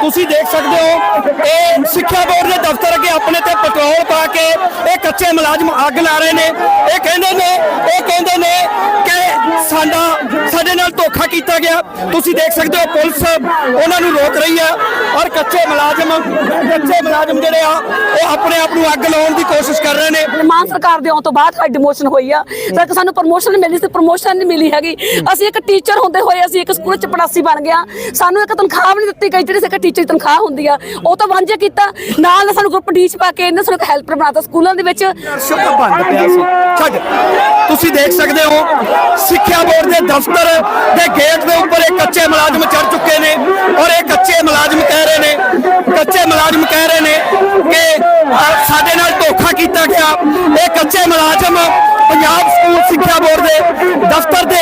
ਤੁਸੀਂ ਦੇਖ ਸਕਦੇ ਹੋ, ਇਹ ਸਿੱਖਿਆ ਬੋਰਡ ਦੇ ਦਫ਼ਤਰ ਅੱਗੇ ਆਪਣੇ ਤੇ ਪੈਟਰੋਲ ਪਾ ਕੇ ਇਹ ਕੱਚੇ ਮੁਲਾਜ਼ਮ ਅੱਗ ਲਾ ਰਹੇ ਨੇ। ਇਹ ਕਹਿੰਦੇ ਨੇ, ਇਹ ਕਹਿੰਦੇ ਨੇ ਕਿ ਸਾਡਾ, ਸਾਡੇ ਨਾਲ ਧੋਖਾ ਕੀਤਾ ਗਿਆ। ਤੁਸੀਂ ਦੇਖ ਸਕਦੇ ਹੋ, ਪੁਲਿਸ ਉਹਨਾਂ ਨੂੰ ਰੋਕ ਰਹੀ ਹੈ ਕੱਚੇ ਮੁਲਾਜ਼ਮ ਕੱਚੇ ਮੁਲਾਜ਼ਮ ਜਿਹੜੇ ਆ ਉਹ ਆਪਣੇ ਆਪ ਨੂੰ ਅੱਗ ਲਾਉਣ ਦੀ ਕੋਸ਼ਿਸ਼ ਕਰ ਰਹੇ ਨੇ। ਮਾਨ ਸਰਕਾਰ ਦੇ ਆਉਣ ਤੋਂ ਬਾਅਦ ਸਾਡੀ ਡਿਮੋਸ਼ਨ ਹੋਈ ਆ। ਤੱਕ ਸਾਨੂੰ ਪ੍ਰਮੋਸ਼ਨ ਮਿਲੀ ਸੀ ਪ੍ਰਮੋਸ਼ਨ ਨਹੀਂ ਮਿਲੀ ਹੈਗੀ। ਅਸੀਂ ਇੱਕ ਟੀਚਰ ਹੁੰਦੇ ਹੋਏ ਅਸੀਂ ਇੱਕ ਸਕੂਲ ਚ ਪੜਾਸੀ ਬਣ ਗਿਆ ਸਾਨੂੰ ਇੱਕ ਤਨਖਾਹ ਵੀ ਨਹੀਂ ਦਿੱਤੀ ਗਈ ਜਿਹੜੀ ਇੱਕ ਟੀਚਰ ਦੀ ਤਨਖਾਹ ਹੁੰਦੀ ਆ। ਉਹ ਤਾਂ ਵਾਂਝਾ ਕੀਤਾ। ਨਾਲ ਸਾਨੂੰ ਗਰੁੱਪ ਡੀ ਚ ਪਾ ਕੇ ਇਹਨਾਂ ਸਾਨੂੰ ਇੱਕ ਹੈਲਪਰ ਬਣਾਤਾ ਸਕੂਲਾਂ ਦੇ ਵਿੱਚ। ਸ਼ੁਭ ਬੰਦ ਪਿਆ ਸੀ। ਛੱਡ। ਤੁਸੀਂ ਦੇਖ ਸਕਦੇ ਹੋ ਸਿੱਖਿਆ ਬੋਰਡ ਦੇ ਦਫ਼ਤਰ ਦੇ ਗੇਟ ਦੇ ਉੱਪਰ ਇਹ ਕੱਚੇ ਮੁਲਾਜ਼ਮ ਚੜ ਚੁੱਕੇ ਨੇ ਔਰ ਇਹ ਕੱਚੇ ਮੁਲਾਜ਼ਮ ਕਹਿ ਰਹੇ ਨੇ ਕੱਚੇ ਮੁਲਾਜ਼ਮ ਕਹਿ ਰਹੇ ਨੇ ਕਿ ਸਾਡੇ ਨਾਲ ਧੋਖਾ ਕੀਤਾ ਗਿਆ। ਇਹ ਕੱਚੇ ਮੁਲਾਜ਼ਮ ਪੰਜਾਬ ਸਕੂਲ ਸਿੱਖਿਆ ਬੋਰਡ ਦੇ ਦਫ਼ਤਰ ਦੇ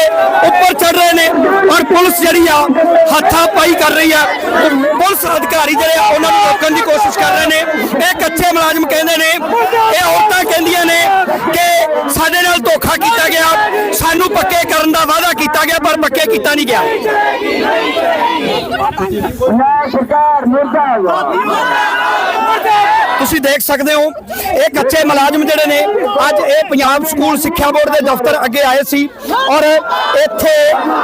ਉੱਪਰ ਚੜ ਰਹੇ ਨੇ ਔਰ ਪੁਲਿਸ ਜਿਹੜੀ ਆ, ਹੱਥਾਂ ਪਾਈ ਕਰ ਰਹੀ ਆ। ਪੁਲਿਸ ਅਧਿਕਾਰੀ ਜਿਹੜੇ ਆ, ਉਹਨਾਂ ਨੂੰ ਰੋਕਣ ਦੀ ਕੋਸ਼ਿਸ਼ ਕਰ ਰਹੇ ਨੇ। ਇਹ ਕੱਚੇ ਮੁਲਾਜ਼ਮ ਕਹਿੰਦੇ ਨੇ, ਇਹ ਔਰਤਾਂ ਕਹਿੰਦੀਆਂ ਨੇ ਕਿ ਸਾਡੇ ਨਾਲ ਧੋਖਾ ਕੀਤਾ ਗਿਆ। ਸਾਨੂੰ ਪੱਕੇ ਕਰਨ ਦਾ ਵਾਅਦਾ ਕੀਤਾ ਗਿਆ, ਪਰ ਪੱਕੇ ਕੀਤਾ ਨਹੀਂ ਗਿਆ। ਸਰਕਾਰ ਮੁਰਦਾਬਾਦ ਤੁਸੀਂ ਦੇਖ ਸਕਦੇ ਹੋ, ਇਹ ਕੱਚੇ ਮੁਲਾਜ਼ਮ ਜਿਹੜੇ ਨੇ, ਅੱਜ ਇਹ ਪੰਜਾਬ ਸਕੂਲ ਸਿੱਖਿਆ ਬੋਰਡ ਦੇ ਦਫ਼ਤਰ ਅੱਗੇ ਆਏ ਸੀ ਔਰ ਇੱਥੇ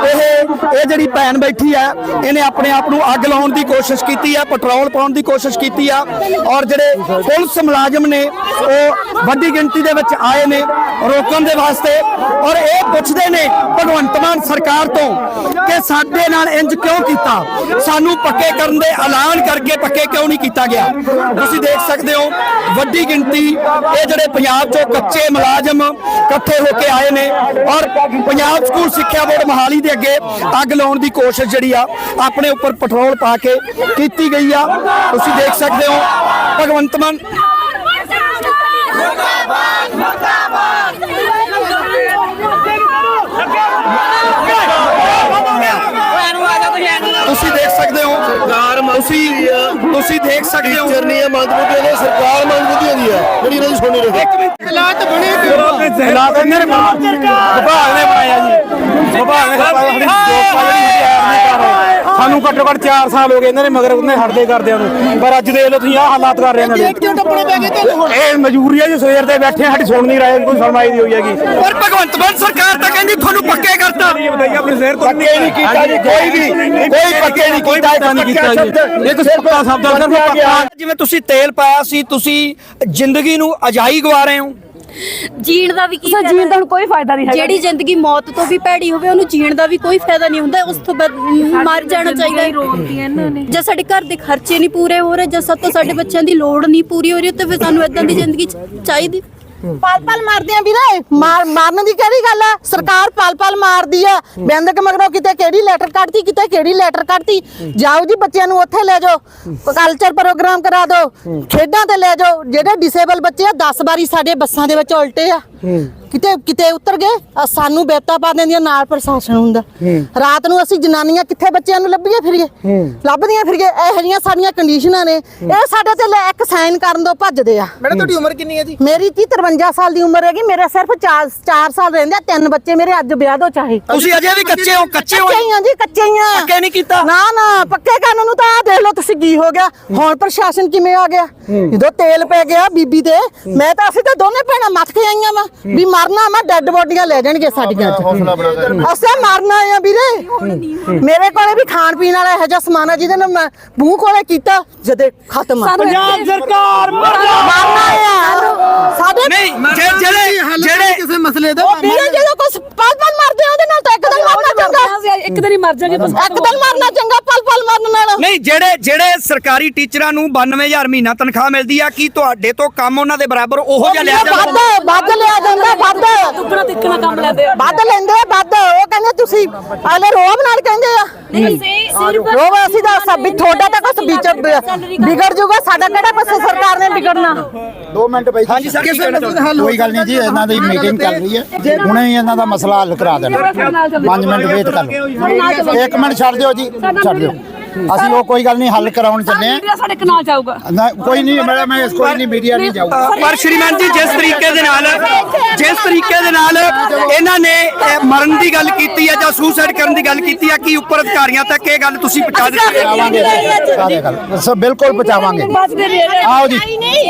ਇਹ ਇਹ ਜਿਹੜੀ ਭੈਣ ਬੈਠੀ ਹੈ ਇਹਨੇ ਆਪਣੇ ਆਪ ਨੂੰ ਅੱਗ ਲਾਉਣ ਦੀ ਕੋਸ਼ਿਸ਼ ਕੀਤੀ ਹੈ ਪੈਟਰੋਲ ਪਾਉਣ ਦੀ ਕੋਸ਼ਿਸ਼ ਕੀਤੀ ਆ ਔਰ ਜਿਹੜੇ ਪੁਲਿਸ ਮੁਲਾਜ਼ਮ ਨੇ, ਉਹ ਵੱਡੀ ਗਿਣਤੀ ਦੇ ਵਿੱਚ ਆਏ ਨੇ ਰੋਕਣ ਦੇ ਵਾਸਤੇ ਔਰ ਇਹ ਪੁੱਛਦੇ ਨੇ, ਭਗਵੰਤ ਮਾਨ ਸਰਕਾਰ ਤੋਂ ਕਿ ਸਾਡੇ ਨਾਲ ਇੰਜ ਕਿਉਂ ਕੀਤਾ? ਸਾਨੂੰ ਪੱਕੇ ਕਰਨ ਦੇ ਐਲਾਨ ਕਰਕੇ ਪੱਕੇ ਕਿਉਂ ਨਹੀਂ ਕੀਤਾ ਗਿਆ? ਤੁਸੀਂ ਦੇਖ ਸਕਦੇ ਹੋ। ਵੱਡੀ ਗਿਣਤੀ ਇਹ ਜਿਹੜੇ ਪੰਜਾਬ ਚੋਂ ਕੱਚੇ ਮੁਲਾਜ਼ਮ ਇਕੱਠੇ ਹੋ ਕੇ ਆਏ ਨੇ ਔਰ ਪੰਜਾਬ ਸਕੂਲ ਸਿੱਖਿਆ ਬੋਰਡ ਮਹਾਲੀ ਦੇ ਅੱਗੇ ਅੱਗ ਲਾਉਣ ਦੀ ਕੋਸ਼ਿਸ਼ ਜਿਹੜੀ ਆ ਆਪਣੇ ਉੱਪਰ ਪੈਟਰੋਲ ਪਾ ਕੇ ਕੀਤੀ ਗਈ ਆ। ਤੁਸੀਂ ਦੇਖ ਸਕਦੇ ਹੋ ਭਗਵੰਤ ਮਾਨ ਤੁਸੀਂ ਦੇਖ ਸਕਦੇ ਹੋ। ਚਰਨੀ ਹੈ ਮੰਦਬੁੱਧੀ ਨੇ ਸਰਕਾਰ ਮੰਦਬੁੱਧੀ ਦੀ ਹੈ। ਜਿਹੜੀ ਇਹਨਾਂ ਦੀ ਸੁਣੀ ਰਹੇ ਹਾਲਾਤ ਬਣੇ ਹਾਲਾਤ ਇਹਨਾਂ ਨੇ ਵਿਭਾਗ ਨੇ ਬਣਾਇਆ ਜੀ। ਵਿਭਾਗ ਨੇ ਸਾਡੀ ਜੋਬ ਜਿਹੜੀ ਹੈ ਕਰ ਸਾਨੂੰ ਘੱਟੋ ਘੱਟ 4 ਸਾਲ ਹੋ ਗਏ ਇਹਨਾਂ ਨੇ ਮਗਰ ਉਹਨੇ ਹਟਦੇ ਕਰਦਿਆਂ ਨੂੰ। ਪਰ ਅੱਜ ਦੇਖ ਲਓ ਤੁਸੀਂ ਆਹ ਹਾਲਾਤ ਕਰ ਰਹੇ ਇਹਨਾਂ ਦੇ ਕਿਉਂ ਟੱਪਣੇ ਪੈ ਗਏ ਤੁਹਾਨੂੰ ਇਹ ਮਜਬੂਰੀ ਹੈ ਜੀ ਸਵੇਰ ਦੇ ਬੈਠੇ ਸਾਡੀ ਸੁਣ ਨਹੀਂ ਰਹੇ ਕੋਈ ਸੁਣਵਾਈ ਨਹੀਂ ਹੋਈ ਹੈਗੀ। ਪਰ ਭਗਵੰਤ ਮਾਨ ਸਰਕਾਰ ਤਾਂ ਕਹਿੰਦੀ ਤੁਹਾਨੂੰ ਪੱਕੇ ਕਰਤਾ। ਬਤਾਈਏ ਆਪਣੇ ਜ਼ਹਿਰ ਤੋਂ ਪੱਕੇ ਨਹੀਂ ਕੀਤਾ ਜੀ ਕੋਈ ਵੀ ਕੋਈ ਪੱਕੇ ਨਹੀਂ ਕੀਤਾ ਪੱਕਾ ਨਹੀਂ ਕੀਤਾ ਜੀ। ਇੱਕ ਪੱਕਾ ਸ਼ਬਦ ਆ ਸਿਰਫ ਪੱਕਾ। ਜਿਵੇਂ ਤੁਸੀਂ ਤੇਲ ਪਾਇਆ ਸੀ ਤੁਸੀਂ ਜ਼ਿੰਦਗੀ ਨੂੰ ਅਜਾਈ ਗਵਾ ਰਹੇ ਹੋ। ਜੀਣ ਦਾ ਵੀ ਕੀ ਸਰ ਜੀਣ ਦਾ ਹੁਣ ਕੋਈ ਫਾਇਦਾ ਨਹੀਂ ਹੈਗਾ। ਜਿਹੜੀ ਜ਼ਿੰਦਗੀ ਮੌਤ ਤੋਂ ਵੀ ਭੈੜੀ ਹੋਵੇ ਉਹਨੂੰ ਜੀਣ ਦਾ ਵੀ ਕੋਈ ਫਾਇਦਾ ਨਹੀਂ ਹੁੰਦਾ ਉਸ ਤੋਂ ਬਾਅਦ ਮਰ ਜਾਣਾ ਚਾਹੀਦਾ ਹੈ। ਜੇ ਸਾਡੇ ਘਰ ਦੇ ਖਰਚੇ ਨਹੀਂ ਪੂਰੇ ਹੋ ਰਹੇ ਜਾਂ ਸਾਤੋਂ ਸਾਡੇ ਬੱਚਿਆਂ ਦੀ ਲੋੜ ਨਹੀਂ ਪੂਰੀ ਹੋ ਰਹੀ ਤਾਂ ਫਿਰ ਸਾਨੂੰ ਇਦਾਂ ਦੀ ਜ਼ਿੰਦਗੀ ਚ- ਚਾਹੀਦੀ। ਪਲ ਪਲ ਮਾਰਦੇ ਆ ਵੀਰੇ। ਮਾਰ ਮਾਰਨ ਦੀ ਕਿਹੜੀ ਗੱਲ ਆ? ਸਰਕਾਰ ਪਲ ਪਲ ਮਾਰਦੀ ਆ। ਬਿੰਦਕ ਮਗਰੋਂ ਕਿਤੇ ਕਿਹੜੀ ਲੈਟਰ ਕੱਢਤੀ, ਕਿਤੇ ਕਿਹੜੀ ਲੈਟਰ ਕੱਢਤੀ। ਜਾਓ ਜੀ ਬੱਚਿਆਂ ਨੂੰ ਉੱਥੇ ਲੈ ਜਾਓ। ਕਲਚਰ ਪ੍ਰੋਗਰਾਮ ਕਰਾ ਦਿਓ। ਖੇਡਾਂ ਤੇ ਲੈ ਜਾਓ। ਜਿਹੜੇ ਡਿਸੇਬਲ ਬੱਚੇ ਆ 10 ਵਾਰੀ ਸਾਡੇ ਬੱਸਾਂ ਦੇ ਵਿੱਚ ਉਲਟੇ ਆ। ਕਿਤੇ ਕਿਤੇ ਉਤਰ ਗਏ? ਆ ਸਾਨੂੰ ਬੇਤਾ ਪਾ ਦਿੰਦੀਆਂ ਨਾਲ ਪ੍ਰਸ਼ਾਸਨ ਹੁੰਦਾ। ਰਾਤ ਨੂੰ ਅਸੀਂ ਜਨਾਨੀਆਂ ਕਿੱਥੇ ਬੱਚਿਆਂ ਨੂੰ ਲੱਭੀਏ ਫਿਰੀਏ? ਲੱਭਦੀਆਂ ਫਿਰੀਏ? ਇਹੋ ਜਿਹੀਆਂ ਸਾਡੀਆਂ ਕੰਡੀਸ਼ਨਾਂ ਨੇ। ਇਹ ਸਾਡੇ ਤੇ ਲੈ ਇੱਕ ਸਾਈਨ ਕਰਨ ਤੋਂ ਭੱਜਦੇ ਆ। ਮੈਡਮ ਤੁਹਾਡੀ ਉਮਰ ਕਿੰਨੀ ਹੈ ਜੀ? ਮੇਰੀ 30 53 ਸਾਲ ਦੀ ਉਮਰ ਹੈਗੀ। ਮੇਰੇ ਸਿਰਫ 4 4 ਸਾਲ ਰਹਿੰਦੇ ਆ। ਤਿੰਨ ਬੱਚੇ ਮੇਰੇ ਅੱਜ ਵਿਆਹ ਦੋ ਚਾਹੇ। ਤੁਸੀਂ ਅਜੇ ਵੀ ਕੱਚੇ ਹੋ ਕੱਚੇ ਹੋ। ਕੱਚੇ ਹੀ ਜੀ ਕੱਚੇ ਹੀ ਆ। ਪੱਕੇ ਨਹੀਂ ਕੀਤਾ। ਨਾ ਨਾ ਪੱਕੇ ਕਰਨ ਨੂੰ ਤਾਂ ਦੇਖ ਲਓ ਤੁਸੀਂ ਕੀ ਹੋ ਗਿਆ। ਹੁਣ ਪ੍ਰਸ਼ਾਸਨ ਕਿਵੇਂ ਆ ਗਿਆ? ਜਦੋਂ ਤੇਲ ਪੈ ਗਿਆ ਬੀਬੀ ਤੇ ਮੈਂ ਤਾਂ ਅਸੀਂ ਤਾਂ ਦੋਨੇ ਭੈਣਾਂ ਮੱਥ ਕੇ ਆਈਆਂ ਵਾ। ਵੀ ਮਰਨਾ ਮੈਂ ਡੈੱਡ ਬੋਡੀਆਂ ਲੈ ਜਾਣਗੇ ਸਾਡੀਆਂ ਅੱਜ। ਹੌਸਲਾ ਬਣਾ ਕੇ ਅਸੀਂ ਮਰਨਾ ਆ ਵੀਰੇ। ਮੇਰੇ ਕੋਲੇ ਵੀ ਖਾਣ ਪੀਣ ਵਾਲਾ ਇਹੋ ਜਿਹਾ ਸਮਾਨ ਆ ਜਿਹਦੇ ਨਾਲ ਮੈਂ ਮੂੰਹ ਕੋਲੇ ਕੀਤਾ ਜਦੇ ਖਤਮ ਆ। ਪੰਜਾਬ ਸਰਕਾਰ ਮਰਨਾ ਆ। ਸਾਡੇ ਨਹੀਂ ਜਿਹੜੇ ਜਿਹੜੇ ਕਿਸੇ ਮਸਲੇ ਦਾ ਉਹ ਵੀਰੇ ਜਦੋਂ ਕੁਛ ਪਲ ਪਲ ਮਰਦੇ ਆ ਉਹਦੇ ਨਾਲ ਤਾਂ ਇੱਕ ਦਿਨ ਮਰਨਾ ਚੰਗਾ ਇੱਕ ਦਿਨ ਹੀ ਮਰ ਜਾਗੇ ਬਸ ਇੱਕ ਦਿਨ ਮਰਨਾ ਚੰਗਾ ਪਲ ਪਲ ਮਰਨ ਨਾਲ। ਨਹੀਂ ਜਿਹੜੇ ਜਿਹੜੇ ਸਰਕਾਰੀ ਟੀਚਰਾਂ ਨੂੰ 92000 ਮਹੀਨਾ ਤਨਖਾਹ ਮਿਲਦੀ ਆ ਕੀ ਤੁਹਾਡੇ ਤੋਂ ਕੰਮ ਉਹਨਾਂ ਦੇ ਬਰਾਬਰ ਉਹੋ ਜਿਹਾ ਲਿਆ ਵੱਧ ਜਾਂਦਾ? ਵੱਧ ਲਿਆ ਜਾਂਦਾ ਵੱਧ। ਦੁੱਗਣਾ ਤਿੱਕਣਾ ਕੰਮ ਲੈਂਦੇ ਆ ਵੱਧ ਲੈਂਦੇ ਆ ਵੱਧ। ਉਹ ਕਹਿੰਦੇ ਤੁਸੀਂ ਅਗਲੇ ਰੋਬ ਨਾਲ ਕਹਿੰਦੇ ਆ? ਰੋਬ ਅਸੀਂ ਦਾ ਸਭ ਵੀ ਤੁਹਾਡਾ ਤਾਂ ਕੁਛ ਵਿਚ ਵਿਗੜ ਜਾਊਗਾ ਸਾਡਾ ਕਿਹੜਾ ਕੁਛ ਸਰਕਾਰ ਨੇ ਵਿਗੜਨਾ? 2 ਮਿੰਟ ਬਈ ਹਾਂਜੀ ਸਰ ਕਿਸੇ ਮਸਲੇ ਹੱਲ ਕੋਈ ਗੱਲ ਨਹੀਂ ਜੀ ਇਹਨਾਂ ਦੀ ਮੀਟਿੰਗ ਚੱਲ ਰਹੀ ਹੈ। ਹੁਣੇ ਹੀ ਇਹਨਾਂ ਦਾ ਮਸਲਾ ਹੱਲ ਕਰਾ ਦੇਣਾ। 5 ਮਿੰਟ ਵੇਟ ਕਰ ਲਓ। 1 ਮਿੰਟ ਛੱਡ ਦਿਓ ਜੀ ਛੱਡ ਦਿਓ। ਅਸੀਂ ਉਹ ਕੋਈ ਗੱਲ ਨਹੀਂ ਹੱਲ ਕਰਾਉਣ ਚੱਲੇ ਆ ਮੀਡੀਆ ਸਾਡੇ ਨਾਲ ਜਾਊਗਾ। ਨਾ ਕੋਈ ਨਹੀਂ ਮੈਡਮ ਮੈਂ ਕੋਈ ਨਹੀਂ ਮੀਡੀਆ ਨਹੀਂ ਜਾਊਗਾ। ਪਰ ਸ਼੍ਰੀਮਾਨ ਜੀ ਜਿਸ ਤਰੀਕੇ ਦੇ ਨਾਲ ਜਿਸ ਤਰੀਕੇ ਦੇ ਨਾਲ ਇਹਨਾਂ ਨੇ ਇਹ ਮਰਨ ਦੀ ਗੱਲ ਕੀਤੀ ਹੈ ਜਾਂ ਸੁਸਾਈਡ ਕਰਨ ਦੀ ਗੱਲ ਕੀਤੀ ਹੈ ਕਿ ਉੱਪਰ ਅਧਿਕਾਰੀਆਂ ਤੱਕ ਇਹ ਗੱਲ ਤੁਸੀਂ ਪਹੁੰਚਾ ਦਿੱਤੀ? ਹੈ? ਸਾਰੇ ਗੱਲ ਬਿਲਕੁਲ ਪਹੁੰਚਾਵਾਂਗੇ। ਆਓ ਜੀ।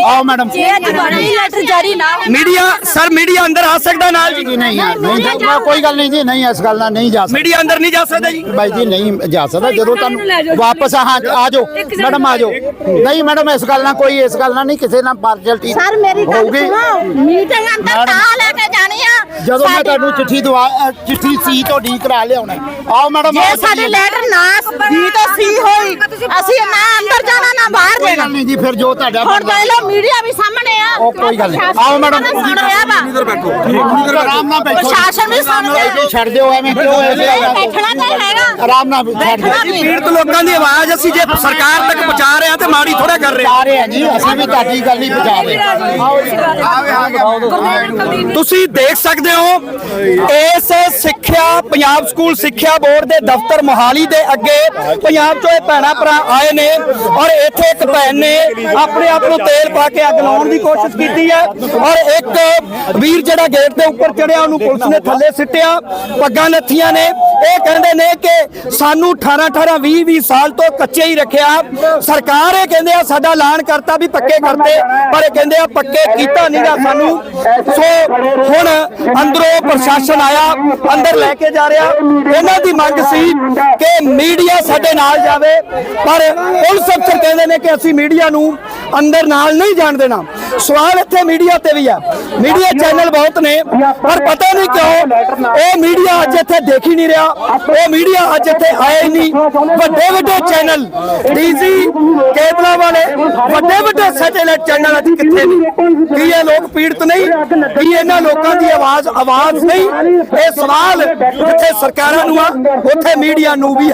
ਆਓ ਮੈਡਮ। ਜੇ ਦੁਬਾਰਾ ਇਹ ਲੈਟਰ ਜਾਰੀ ਨਾ ਹੋਵੇ ਮੀਡੀਆ ਸਰ ਮੀਡੀਆ ਅੰਦਰ ਆ ਸਕਦਾ ਨਾਲ ਜੀ? ਨਹੀਂ ਨਹੀਂ ਕੋਈ ਗੱਲ ਨਹੀਂ ਜੀ ਨਹੀਂ ਇਸ ਗੱਲ ਨਾਲ ਨਹੀਂ ਜਾ ਸਕਦਾ। ਮੀਡੀਆ ਅੰਦਰ ਨਹੀਂ ਜਾ ਸਕਦਾ ਜੀ? ਬਾਈ ਜੀ ਨਹੀਂ ਜਾ ਸਕਦਾ। ਜਦੋਂ ਤੁਹਾਨੂੰ। ਵਾਪਸ ਆ ਹਾਂ ਆ ਜਾਓ। ਮੈਡਮ ਆ ਜਾਓ। ਨਹੀਂ ਮੈਡਮ ਇਸ ਗੱਲ ਨਾਲ ਕੋਈ ਇਸ ਗੱਲ ਨਾਲ ਨਹੀਂ ਕਿਸੇ ਨਾਲ ਪਾਰਸ਼ਲਟੀ ਸਰ ਮੇਰੀ ਗੱਲ ਸੁਣੋ। ਮੀਟਿੰਗ ਅੰਦਰ ਤਾਂ ਲੈ ਕੇ ਜਾਣੀ ਆ। ਜਦੋਂ ਮੈਂ ਤੁਹਾਨੂੰ ਚਿੱਠੀ ਦਵਾ ਚਿੱਠੀ ਸੀ ਤੋਂ ਡੀ ਕਰਾ ਲਿਆਉਣਾ ਆਓ ਮੈਡਮ ਜੇ ਆਓ ਸਾਡੀ। ਲੈਟਰ ਨਾ ਦੀ ਤਾਂ ਸੀ ਹੋਈ। ਅਸੀਂ ਨਾ ਅੰਦਰ ਜਾਣਾ ਨਾ ਬਾਹਰ ਕੋਈ ਜਾਣਾ। ਗੱਲ ਨਹੀਂ ਜੀ ਫਿਰ ਜੋ ਤੁਹਾਡਾ ਹੁਣ ਦੇਖ ਲਓ ਮੀਡੀਆ ਵੀ ਸਾਹਮਣੇ ਆ। ਉਹ ਕੋਈ ਗੱਲ ਨਹੀਂ। ਆਓ ਮੈਡਮ ਸੁਣ ਰਿਹਾ ਵਾ ਇਧਰ ਬੈਠੋ? ਆਰਾਮ ਨਾਲ ਬੈਠੋ? ਪ੍ਰਸ਼ਾਸਨ ਵੀ ਸੁਣ ਰਿਹਾ ਬੈਠੋ, ਛੱਡ ਦਿਓ ਐਵੇਂ ਕਿਉਂ ਐਸੇ ਬੈਠਣਾ ਤਾਂ ਹੈਗਾ। ਆਰਾਮ ਨਾਲ ਛੱਡ ਦਿਓ। ਬੈਠਣਾ ਵੀ। ਪੀੜਤ ਲੋਕਾਂ ਦੀ ਆਵਾਜ਼ ਅਸੀਂ ਜੇ ਸਰਕਾਰ ਤੱਕ ਪਹੁੰਚਾ ਰਹੇ ਹਾਂ ਤੇ ਮਾੜੀ ਥੋੜਾ ਕਰ ਰਹੇ ਹਾਂ। ਪਹੁੰਚਾ ਰਹੇ ਆ ਜੀ ਅਸੀਂ ਵੀ ਤੁਹਾਡੀ ਗੱਲ ਨਹੀਂ ਪਹੁੰਚਾ ਰਹੇ। ਆਓ ਜੀ ਆਵੇ ਆ ਗਿਆ ਤੁਸੀਂ ਦੇਖ ਸਕਦੇ ਹੋ ਇਸ ਸਿੱਖਿਆ ਪੰਜਾਬ ਸਕੂਲ ਸਿੱਖਿਆ ਬੋਰਡ ਦੇ ਦਫ਼ਤਰ ਮੋਹਾਲੀ ਦੇ ਅੱਗੇ ਪੰਜਾਬ ਚੋਂ ਇਹ ਭੈਣਾਂ ਭਰਾ ਆਏ ਨੇ ਔਰ ਇੱਥੇ ਇੱਕ ਭੈਣ ਨੇ ਆਪਣੇ ਆਪ ਨੂੰ ਤੇਲ ਪਾ ਕੇ ਅੱਗ ਲਾਉਣ ਦੀ ਕੋਸ਼ਿਸ਼ ਕੀਤੀ ਹੈ ਔਰ ਇੱਕ ਵੀਰ ਜਿਹੜਾ ਗੇਟ ਦੇ ਉੱਪਰ ਚੜਿਆ, ਉਹਨੂੰ ਪੁਲਿਸ ਨੇ ਥੱਲੇ ਸਿੱਟਿਆ, ਪੱਗਾਂ ਨੱਥੀਆਂ ਨੇ। ਇਹ ਕਹਿੰਦੇ ਨੇ ਕਿ ਸਾਨੂੰ 18 18 20 20 ਸਾਲ ਤੋਂ ਕੱਚੇ ਹੀ ਰੱਖਿਆ। ਸਰਕਾਰ ਇਹ ਕਹਿੰਦੇ ਆ, ਸਾਡਾ ਐਲਾਨ ਕਰਤਾ ਵੀ ਪੱਕੇ ਕਰਤੇ, ਪਰ ਇਹ ਕਹਿੰਦੇ ਆ, ਪੱਕੇ ਕੀਤਾ ਨਹੀਂਗਾ ਸਾਨੂੰ। ਸੋ ਹੁਣ ਅੰਦਰੋਂ ਪ੍ਰਸ਼ਾਸਨ ਆਇਆ, ਅੰਦਰ ਲੈ ਕੇ ਜਾ ਰਿਹਾ। ਇਹਨਾਂ ਦੀ ਮੰਗ ਸੀ ਕਿ ਮੀਡੀਆ ਸਾਡੇ ਨਾਲ ਜਾਵੇ। ਪਰ ਪੁਲਿਸ ਅਫਸਰ ਕਹਿੰਦੇ ਨੇ ਕਿ ਅਸੀਂ ਮੀਡੀਆ ਨੂੰ ਅੰਦਰ ਨਾਲ ਨਹੀਂ ਜਾਣ ਦੇਣਾ। ਸਵਾਲ ਇੱਥੇ ਮੀਡੀਆ ਤੇ ਵੀ ਆ। ਮੀਡੀਆ ਚੈਨਲ ਬਹੁਤ ਨੇ, ਪਰ ਪਤਾ ਨਹੀਂ ਕਿਉਂ ਉਹ ਮੀਡੀਆ ਅੱਜ ਇੱਥੇ ਦੇਖ ਹੀ ਨਹੀਂ ਰਿਹਾ। ਉਹ ਮੀਡੀਆ ਅੱਜ ਇੱਥੇ ਆਇਆ ਹੀ ਨਹੀਂ। ਵੱਡੇ ਵੱਡੇ ਚੈਨਲ, ਡੀਜ਼ੀ, ਕੇਬਲਾਂ ਵਾਲੇ, ਵੱਡੇ ਵੱਡੇ ਸੈਟੇਲਾਈਟ ਚੈਨਲ ਅੱਜ ਕਿੱਥੇ ਨੇ? ਕੀ ਇਹ ਲੋਕ ਪੀੜਤ ਨਹੀਂ? ਕੀ ਇਹਨਾਂ ਲੋਕਾਂ ਦੀ ਆਵਾਜ਼ ਆਵਾਜ਼ ਨਹੀਂ? ਇਹ ਸਵਾਲ ਜਿੱਥੇ ਸਰਕਾਰਾਂ ਨੂੰ ਆ, ਉੱਥੇ ਮੀਡੀਆ ਨੂੰ ਵੀ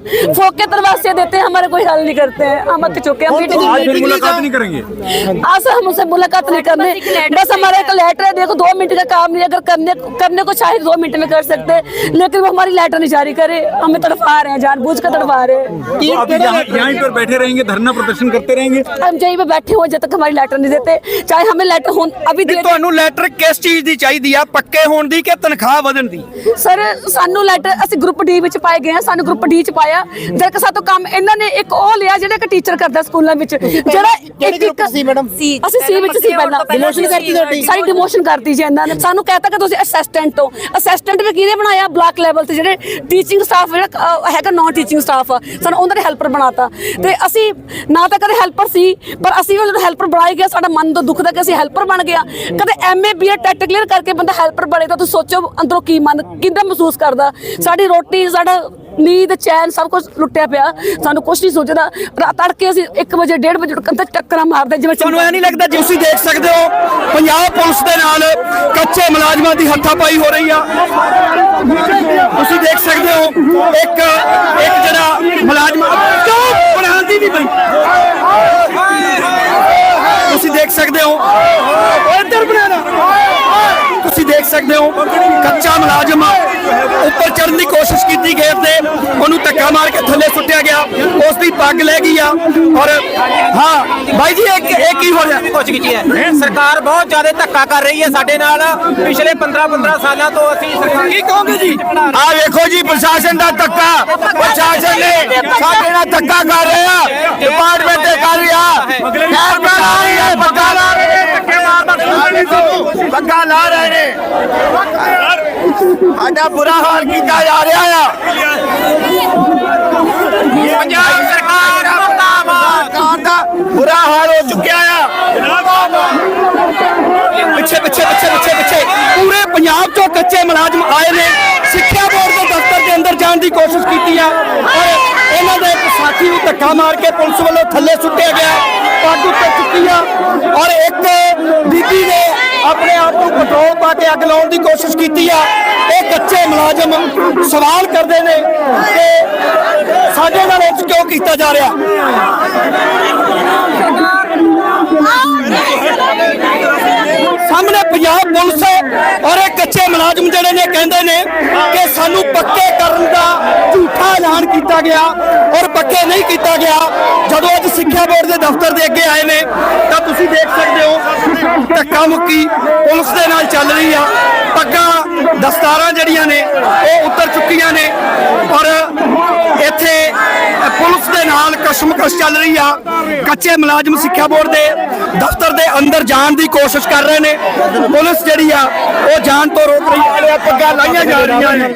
ਹੈ फोके दरवाजे देते हैं हमारे कोई हल नहीं करते हैं हम अक चुके हैं मीटिंग आज फिर मुलाकात नहीं करेंगे आज हम उससे मुलाकात नहीं करने बस हमारा एक लेटर है देखो दो मिनट का काम नहीं है, अगर करने करने को चाहे दो मिनट में कर सकते हैं लेकिन वो हमारी लेटर नहीं जारी करे हमें तड़फा रहे हैं जानबूझ कर तड़फा रहे हैं तो आप यहाँ यहीं पर बैठे रहेंगे धरना प्रदर्शन करते रहेंगे हम यहीं पे बैठे हुए जब तक हमारी लेटर नहीं देते चाहे हमें लेटर हो अभी दे ਵੀ ਤੁਹਾਨੂੰ ਲੈਟਰ ਕਿਸ ਚੀਜ਼ ਦੀ ਚਾਹੀਦੀ ਆ ਪੱਕੇ ਹੋਣ ਦੀ ਕਿ ਤਨਖਾਹ ਵਧਣ ਦੀ ਸਰ ਸਾਨੂੰ ਲੈਟਰ ਅਸੀਂ ਗਰੁੱਪ ਡੀ ਵਿੱਚ ਪਾਏ ਗਏ ਹਾਂ ਸਾਨੂੰ ਗਰੁੱਪ ਡੀ ਚ ਪਾਇਆ ਜਦ ਕਿ ਸਾਤੋਂ ਕੰਮ ਇਹਨਾਂ ਨੇ ਇੱਕ ਉਹ ਲਿਆ ਜਿਹੜਾ ਕਿ ਟੀਚਰ ਕਰਦਾ ਸਕੂਲਾਂ ਵਿੱਚ। ਜਿਹੜਾ ਇੱਕ ਇੱਕ ਸੀ ਮੈਡਮ? ਅਸੀਂ ਸੀ ਵਿੱਚ ਸੀ ਪਹਿਲਾਂ। Demotion ਕਰਤੀ ਤੁਹਾਡੀ? ਸਾਡੀ ਡਿਮੋਸ਼ਨ ਕਰਤੀ ਜੀ ਇਹਨਾਂ ਨੇ। ਸਾਨੂੰ ਕਹਿਤਾ ਕਿ ਤੁਸੀਂ ਅਸਿਸਟੈਂਟ ਹੋ। ਅਸਿਸਟੈਂਟ ਵੀ ਕਿਹਨੇ ਬਣਾਇਆ? ਬਲਾਕ ਲੈਵਲ ਤੇ ਜਿਹੜੇ ਟੀਚਿੰਗ ਸਟਾਫ ਜਿਹੜਾ ਹੈਗਾ ਨਾਨ ਟੀਚਿੰਗ ਸਟਾਫ ਸਾਨੂੰ ਉਹਨਾਂ ਦੇ ਹੈਲਪਰ ਬਣਾਤਾ। ਤੇ ਅਸੀਂ ਨਾ ਤਾਂ ਕਦੇ ਹੈਲਪਰ ਸੀ ਪਰ ਅਸੀਂ ਉਹ ਜਦੋਂ ਹੈਲਪਰ ਬਣਾਈ ਗਿਆ ਸਾਡਾ ਮਨ ਤੋਂ ਦੁਖਦਾ ਕਿ ਅਸੀਂ ਹੈਲਪਰ ਬਣ ਗਿਆ ਕਦੇ ਐਮਏ ਬੀਏ ਟੈਟ ਕਲੀਅਰ ਕਰਕੇ ਬੰਦਾ ਹੈਲਪਰ ਬਣੇ ਤਾਂ ਤੁਸੀਂ ਸੋਚੋ ਅੰਦਰੋਂ ਕੀ ਮਨ ਕਿੰਦਾ ਮਹਿਸੂਸ ਕਰਦਾ। ਸਾਡੀ ਰੋਟੀ ਸਾਡਾ ਨੀਂਦ ਚੈਨ ਸਭ ਕੁਝ ਲੁੱਟਿਆ ਪਿਆ। ਸਾਨੂੰ ਕੁਝ ਨਹੀਂ ਸੋਚਦਾ। ਰਾਤ ਤੜਕੇ ਅਸੀਂ 1 ਵਜੇ 1:30 ਵਜੇ ਕੰਤੇ ਟੱਕਰਾਂ ਮਾਰਦੇ ਜਿਵੇਂ ਤੁਹਾਨੂੰ ਇਹ ਨਹੀਂ ਲੱਗਦਾ ਜੇ ਤੁਸੀਂ ਦੇਖ ਸਕਦੇ ਹੋ ਪੰਜਾਬ ਪੁਲਿਸ ਦੇ ਨਾਲ ਕੱਚੇ ਮੁਲਾਜ਼ਮਾਂ ਦੀ ਹੱਥਾਪਾਈ ਹੋ ਰਹੀ ਆ। ਤੁਸੀਂ ਦੇਖ ਸਕਦੇ ਹੋ ਇੱਕ ਇੱਕ ਜਿਹੜਾ ਮੁਲਾਜ਼ਮ ਕਿਉਂ? ਬਣਾਉਂਦੀ ਨਹੀਂ ਪਈ ਤੁਸੀਂ ਦੇਖ ਸਕਦੇ ਹੋ। ਉਹ ਇੱਧਰ ਬਣਾਣਾ ਤੁਸੀਂ ਦੇਖ ਸਕਦੇ ਹੋ ਕੱਚਾ ਮੁਲਾਜ਼ਮ ਚੜਨ ਦੀ ਕੋਸ਼ਿਸ਼ ਕੀਤੀ ਗੇਟ ਤੇ। ਉਹਨੂੰ ਧੱਕਾ ਮਾਰ ਕੇ ਥੱਲੇ ਸੁੱਟਿਆ ਗਿਆ। ਉਸ ਦੀ ਪੱਗ ਲੈ ਗਈ ਆ। ਔਰ ਹਾਂ ਬਾਈ ਜੀ ਇਹ ਇਹ ਕੀ ਹੋ ਰਿਹਾ? ਕੁਛ ਕੀਤੀ ਹੈ। ਸਰਕਾਰ ਬਹੁਤ ਜ਼ਿਆਦਾ ਧੱਕਾ ਕਰ ਰਹੀ ਹੈ ਸਾਡੇ ਨਾਲ। ਪਿਛਲੇ 15 15 ਸਾਲਾਂ ਤੋਂ ਅਸੀਂ ਸਰਕਾਰ ਕੀ ਕਹੋਗੇ ਜੀ? ਆ ਵੇਖੋ ਜੀ ਪ੍ਰਸ਼ਾਸਨ ਦਾ ਧੱਕਾ। ਪ੍ਰਸ਼ਾਸਨ ਨੇ ਸਾਡੇ ਨਾਲ ਧੱਕਾ ਕਰ ਰਿਹਾ। ਡਿਪਾਰਟਮੈਂਟ ਤੇ ਕਰ ਰਿਹਾ। ਖੈਰ ਕਰ ਰਹੀ ਹੈ ਪੱਕਾ ਲਾ ਰਹੇ ਨੇ। ਧੱਕੇ ਮਾਰਦਾ ਪੱਕਾ ਲਾ ਰਹੇ ਨੇ। ਸਾਡਾ ਬੁਰਾ ਹਾਲ ਕੀਤਾ ਜਾ ਰਿਹਾ ਆ। ਪੰਜਾਬ ਸਰਕਾਰ ਸਰਕਾਰ ਦਾ ਬੁਰਾ ਹਾਲ ਹੋ ਚੁੱਕਿਆ ਆ। ਪਿੱਛੇ ਪਿੱਛੇ ਪਿੱਛੇ ਪਿੱਛੇ ਪਿੱਛੇ। ਪੂਰੇ ਪੰਜਾਬ ਤੋਂ ਕੱਚੇ ਮੁਲਾਜ਼ਮ ਆਏ ਨੇ। ਸਿੱਖਿਆ ਬੋਰਡ ਦੇ ਦਫ਼ਤਰ ਦੇ ਅੰਦਰ ਜਾਣ ਦੀ ਕੋਸ਼ਿਸ਼ ਕੀਤੀ ਆ। ਔਰ ਇਹਨਾਂ ਦੇ ਇੱਕ ਸਾਥੀ ਨੂੰ ਧੱਕਾ ਮਾਰ ਕੇ ਪੁਲਿਸ ਵੱਲੋਂ ਥੱਲੇ ਸੁੱਟਿਆ ਗਿਆ। ਪੱਗ ਉੱਤੇ ਚੁੱਕੀ ਆ। ਔਰ ਇੱਕ ਬੀਬੀ ਨੇ ਆਪਣੇ ਆਪ ਨੂੰ ਪੈਟਰੋਲ ਪਾ ਕੇ ਅੱਗ ਲਾਉਣ ਦੀ ਕੋਸ਼ਿਸ਼ ਕੀਤੀ ਆ। ਇਹ ਕੱਚੇ ਮੁਲਾਜ਼ਮ ਸਵਾਲ ਕਰਦੇ ਨੇ ਕਿ ਸਾਡੇ ਨਾਲ ਇੰਜ ਕਿਉਂ ਕੀਤਾ ਜਾ ਰਿਹਾ? ਸਾਹਮਣੇ ਪੰਜਾਬ ਪੁਲਿਸ ਔਰ ਇਹ ਕੱਚੇ ਮੁਲਾਜ਼ਮ ਜਿਹੜੇ ਨੇ ਕਹਿੰਦੇ ਨੇ ਕਿ ਸਾਨੂੰ ਪੱਕੇ ਕਰਨ ਦਾ ਐਲਾਨ ਕੀਤਾ ਗਿਆ ਔਰ ਪੱਕੇ ਨਹੀਂ ਕੀਤਾ ਗਿਆ। ਜਦੋਂ ਅੱਜ ਸਿੱਖਿਆ ਬੋਰਡ ਦੇ ਦਫ਼ਤਰ ਦੇ ਅੱਗੇ ਆਏ ਨੇ, ਤਾਂ ਤੁਸੀਂ ਦੇਖ ਸਕਦੇ ਹੋ ਧੱਕਾ ਮੁੱਕੀ ਪੁਲਿਸ ਦੇ ਨਾਲ ਚੱਲ ਰਹੀ ਆ। ਪੱਗਾਂ ਦਸਤਾਰਾਂ ਜਿਹੜੀਆਂ ਨੇ, ਉਹ ਉੱਤਰ ਚੁੱਕੀਆਂ ਨੇ। ਔਰ ਇੱਥੇ ਪੁਲਿਸ ਦੇ ਨਾਲ ਕਸ਼ਮਕਸ਼ ਚੱਲ ਰਹੀ ਆ। ਕੱਚੇ ਮੁਲਾਜ਼ਮ ਸਿੱਖਿਆ ਬੋਰਡ ਦੇ ਦਫ਼ਤਰ ਦੇ ਅੰਦਰ ਜਾਣ ਦੀ ਕੋਸ਼ਿਸ਼ ਕਰ ਰਹੇ ਨੇ। ਪੁਲਿਸ ਜਿਹੜੀ ਆ, ਉਹ ਜਾਣ ਤੋਂ ਰੋਕ ਰਹੀ ਆ। ਪੱਗਾਂ ਲਾਈਆਂ ਜਾ ਰਹੀਆਂ ਨੇ।